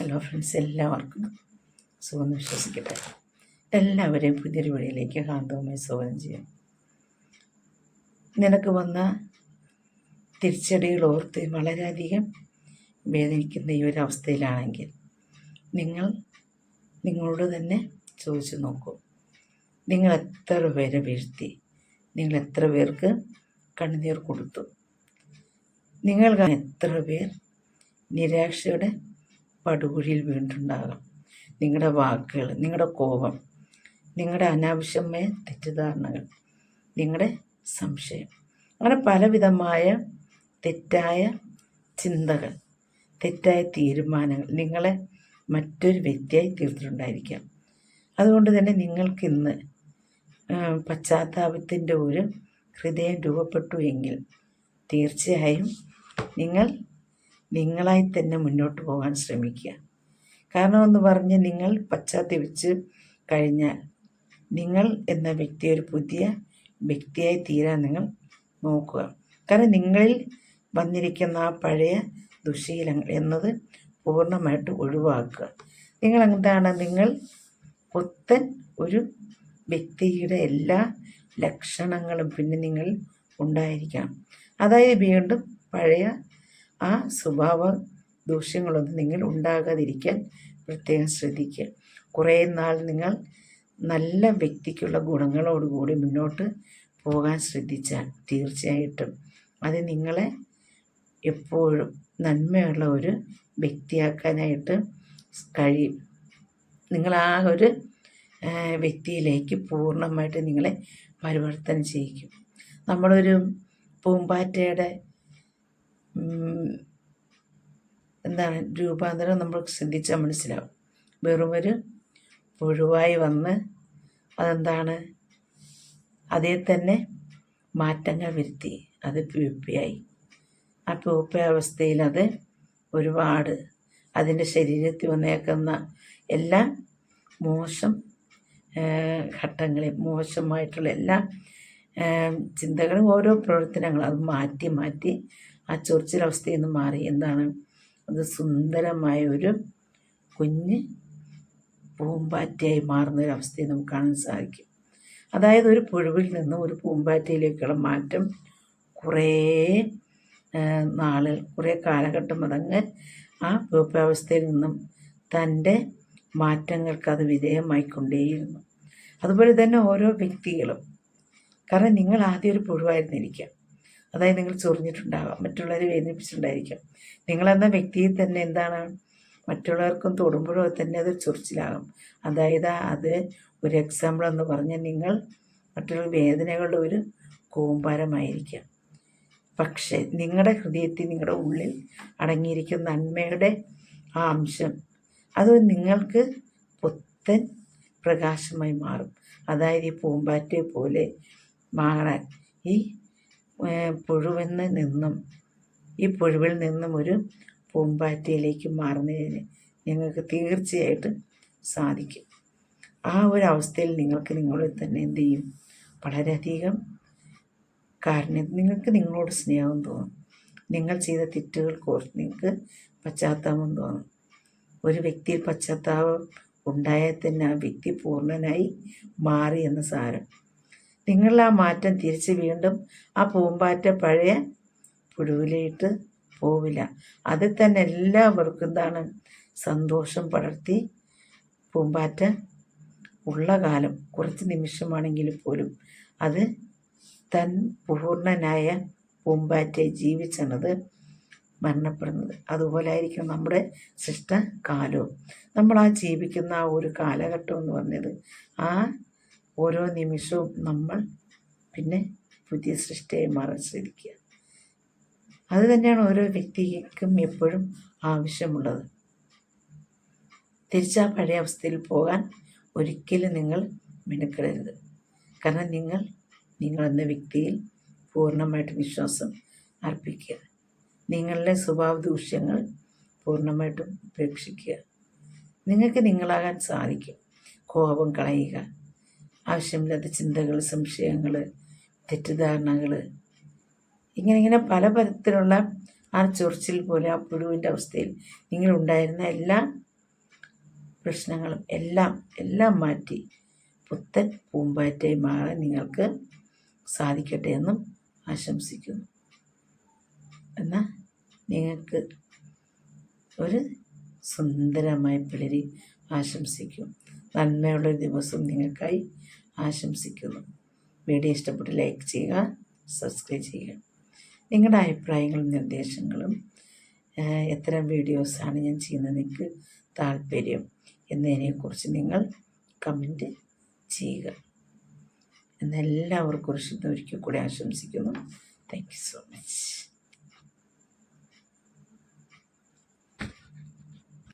Hello friends എല്ലാവർക്കും സുഖം വിശ്വസിക്കട്ടെ. എല്ലാവരെയും പുതിയൊരു വഴിയിലേക്ക് കാന്തവുമായി സ്വാഗതം ചെയ്യാം. നിനക്ക് വന്ന തിരിച്ചടികൾ ഓർത്ത് വളരെയധികം വേദനിക്കുന്ന ഈ ഒരു അവസ്ഥയിലാണെങ്കിൽ നിങ്ങൾ നിങ്ങളോട് തന്നെ ചോദിച്ചു നോക്കൂ. നിങ്ങൾ എത്ര പേരെ വീഴ്ത്തി നിങ്ങൾ എത്ര പേർക്ക് കണ്ണുനീർ കൊടുത്തു? നിങ്ങൾ എത്ര പേർ നിരാശയുടെ പടുകുഴിയിൽ വീണിട്ടുണ്ടാകാം. നിങ്ങളുടെ വാക്കുകൾ നിങ്ങളുടെ കോപം നിങ്ങളുടെ അനാവശ്യമായ തെറ്റിദ്ധാരണകൾ നിങ്ങളുടെ സംശയം അങ്ങനെ പലവിധമായ തെറ്റായ ചിന്തകൾ തെറ്റായ തീരുമാനങ്ങൾ നിങ്ങളെ മറ്റൊരു വ്യക്തിയായി തീർത്തിട്ടുണ്ടായിരിക്കാം. അതുകൊണ്ട് തന്നെ നിങ്ങൾക്കിന്ന് പശ്ചാത്താപത്തിന്റെ ഒരു ഹൃദയം രൂപപ്പെട്ടു എങ്കിൽ തീർച്ചയായും നിങ്ങൾ നിങ്ങളായി തന്നെ മുന്നോട്ട് പോകാൻ ശ്രമിക്കുക. കാരണം എന്ന് പറഞ്ഞ് നിങ്ങൾ പശ്ചാത്തപിച്ച് കഴിഞ്ഞാൽ നിങ്ങൾ എന്ന വ്യക്തി ഒരു പുതിയ വ്യക്തിയായി തീരാൻ നിങ്ങൾ നോക്കുക. കാരണം നിങ്ങളിൽ വന്നിരിക്കുന്ന ആ പഴയ ദുശീലങ്ങൾ എന്നത് പൂർണമായിട്ട് ഒഴിവാക്കുക. നിങ്ങൾ എന്താണ്? നിങ്ങൾ പുത്തൻ ഒരു വ്യക്തിയുടെ എല്ലാ ലക്ഷണങ്ങളും പിന്നെ നിങ്ങൾ ഉണ്ടായിരിക്കണം. അതായത് വീണ്ടും പഴയ ആ സ്വഭാവ ദൂഷ്യങ്ങളൊന്നും നിങ്ങൾ ഉണ്ടാകാതിരിക്കാൻ പ്രത്യേകം ശ്രദ്ധിക്കുക. കുറേ നാൾ നിങ്ങൾ നല്ല വ്യക്തിക്കുള്ള ഗുണങ്ങളോടുകൂടി മുന്നോട്ട് പോകാൻ ശ്രദ്ധിച്ചാൽ തീർച്ചയായിട്ടും അത് നിങ്ങളെ എപ്പോഴും നന്മയുള്ള ഒരു വ്യക്തിയാക്കാനായിട്ട് കഴിയും. നിങ്ങൾ ആ ഒരു വ്യക്തിയിലേക്ക് പൂർണമായിട്ട് നിങ്ങളെ പരിവർത്തനം ചെയ്യിക്കും. നമ്മളൊരു പൂമ്പാറ്റയുടെ എന്താണ് രൂപാന്തരം നമ്മൾ ശ്രദ്ധിച്ചാൽ മനസ്സിലാവും. വെറും ഒരു പുഴുവായി വന്ന് അതെന്താണ്? അതേ തന്നെ മാറ്റങ്ങൾ വരുത്തി. അത് പ്യൂപ്പയായി ആ പ്യൂപ്പ അവസ്ഥയിൽ അത് ഒരുപാട് അതിന്റെ ശരീരത്തിൽ വന്നേക്കുന്ന എല്ലാ മോശം ഘട്ടങ്ങളെ മോശമായിട്ടുള്ള എല്ലാ ചിന്തകളും ഓരോ പ്രവർത്തനങ്ങളും അത് മാറ്റി മാറ്റി ആ ചൊറിച്ചിലവസ്ഥയിൽ നിന്ന് മാറി. എന്താണ്? അത് സുന്ദരമായ ഒരു കുഞ്ഞ് പൂമ്പാറ്റയായി മാറുന്ന നമുക്ക് കാണാൻ സാധിക്കും. അതായത് ഒരു പുഴുവിൽ നിന്ന് ഒരു പൂമ്പാറ്റയിലേക്കുള്ള മാറ്റം കുറേ നാൾ കുറേ കാലഘട്ടം അതങ്ങ് ആ പൂപ്പാവസ്ഥയിൽ നിന്നും തന്റെ മാറ്റങ്ങൾക്ക് അത് വിധേയമായിക്കൊണ്ടേയിരുന്നു. അതുപോലെ തന്നെ ഓരോ വ്യക്തികളും കാരണം നിങ്ങൾ ആദ്യം ഒരു പുഴുവായിരുന്നിരിക്കാം. അതായത് നിങ്ങൾ ചൊറിഞ്ഞിട്ടുണ്ടാകാം മറ്റുള്ളവരെ വേദനിപ്പിച്ചിട്ടുണ്ടായിരിക്കാം. നിങ്ങളെന്ന വ്യക്തിയെ തന്നെ എന്താണ്? മറ്റുള്ളവർക്കും തൊടുമ്പോഴോ തന്നെ അത് ചൊറിച്ചിലാകും. അതായത് അത് ഒരു എക്സാമ്പിൾ എന്ന് പറഞ്ഞാൽ നിങ്ങൾ മറ്റുള്ള വേദനകളുടെ ഒരു കൂമ്പാരമായിരിക്കാം. പക്ഷേ നിങ്ങളുടെ ഹൃദയത്തിൽ നിങ്ങളുടെ ഉള്ളിൽ അടങ്ങിയിരിക്കുന്ന നന്മയുടെ ആ അംശം അത് നിങ്ങൾക്ക് പുത്തൻ പ്രകാശമായി മാറും. അതായത് ഈ പൂമ്പാറ്റയെ പോലെ മാറാൻ ഈ പുഴുവെന്ന് നിന്നും ഈ പുഴുവിൽ നിന്നും ഒരു പൂമ്പാറ്റയിലേക്ക് മാറുന്നതിന് നിങ്ങൾക്ക് തീർച്ചയായിട്ടും സാധിക്കും. ആ ഒരു അവസ്ഥയിൽ നിങ്ങൾക്ക് നിങ്ങളെ തന്നെ എന്ത് ചെയ്യും? വളരെയധികം കാരണം നിങ്ങൾക്ക് നിങ്ങളോട് സ്നേഹം തോന്നും. നിങ്ങൾ ചെയ്ത തെറ്റുകൾ ഓർത്ത് നിങ്ങൾക്ക് പശ്ചാത്താപം തോന്നും. ഒരു വ്യക്തിയിൽ പശ്ചാത്താപം ഉണ്ടായാൽ തന്നെ ആ വ്യക്തി പൂർണനായി മാറി എന്ന് സാരം. നിങ്ങളിൽ ആ മാറ്റം തിരിച്ച് വീണ്ടും ആ പൂമ്പാറ്റ പഴയ പുഴുവിലിട്ട് പോവില്ല. അതിൽ തന്നെ എല്ലാവർക്കും എന്താണ് സന്തോഷം പടർത്തി പൂമ്പാറ്റ ഉള്ള കാലം കുറച്ച് നിമിഷമാണെങ്കിൽ പോലും അത് തൻ പൂർണനായ പൂമ്പാറ്റയെ ജീവിച്ചെന്നത് മരണപ്പെടുന്നത്. അതുപോലെ ആയിരിക്കും നമ്മുടെ കാലവും നമ്മൾ ആ ജീവിക്കുന്ന ആ ഒരു കാലഘട്ടം എന്ന് പറഞ്ഞത്. ആ ഓരോ നിമിഷവും നമ്മൾ പിന്നെ പുതിയ സൃഷ്ടിയെ മാറാൻ അത് തന്നെയാണ് ഓരോ വ്യക്തിക്കും എപ്പോഴും ആവശ്യമുള്ളത്. തിരിച്ചാ പഴയ അവസ്ഥയിൽ പോകാൻ ഒരിക്കലും നിങ്ങൾ മിനുക്കരുത് കാരണം നിങ്ങൾ നിങ്ങൾ എന്ന വ്യക്തിയിൽ പൂർണമായിട്ട് വിശ്വാസം അർപ്പിക്കുക. നിങ്ങളുടെ സ്വഭാവ ദൂഷ്യങ്ങൾ പൂർണമായിട്ടും ഉപേക്ഷിക്കുക. നിങ്ങൾക്ക് നിങ്ങളാകാൻ സാധിക്കും. കോപം കളയുക. ആവശ്യമില്ലാത്ത ചിന്തകൾ സംശയങ്ങൾ തെറ്റിദ്ധാരണകൾ. ഇങ്ങനെ ഇങ്ങനെ പല തരത്തിലുള്ള ആ ചൊറിച്ചിൽ പോലെ ആ പുഴുവിന്റെ അവസ്ഥയിൽ നിങ്ങളുണ്ടായിരുന്ന എല്ലാ പ്രശ്നങ്ങളും എല്ലാം എല്ലാം മാറ്റി പുത്തൻ പൂമ്പാറ്റയായി മാറാൻ നിങ്ങൾക്ക് സാധിക്കട്ടെ എന്നും ആശംസിക്കുന്നു. എന്നാൽ നിങ്ങൾക്ക് ഒരു സുന്ദരമായ പിളരി ആശംസിക്കും. നന്മയുള്ള ദിവസം നിങ്ങൾക്കായി ആശംസിക്കുന്നു. വീഡിയോ ഇഷ്ടപ്പെട്ട് ലൈക്ക് ചെയ്യുക സബ്സ്ക്രൈബ് ചെയ്യുക. നിങ്ങളുടെ അഭിപ്രായങ്ങളും നിർദ്ദേശങ്ങളും എത്ര വീഡിയോസാണ് ഞാൻ ചെയ്യുന്നത് നിങ്ങൾക്ക് താല്പര്യം എന്നതിനെക്കുറിച്ച് നിങ്ങൾ കമന്റ് ചെയ്യുക. എന്നെല്ലാവർക്കും ഒരിക്കൽ കൂടി ആശംസിക്കുന്നു. Thank you so much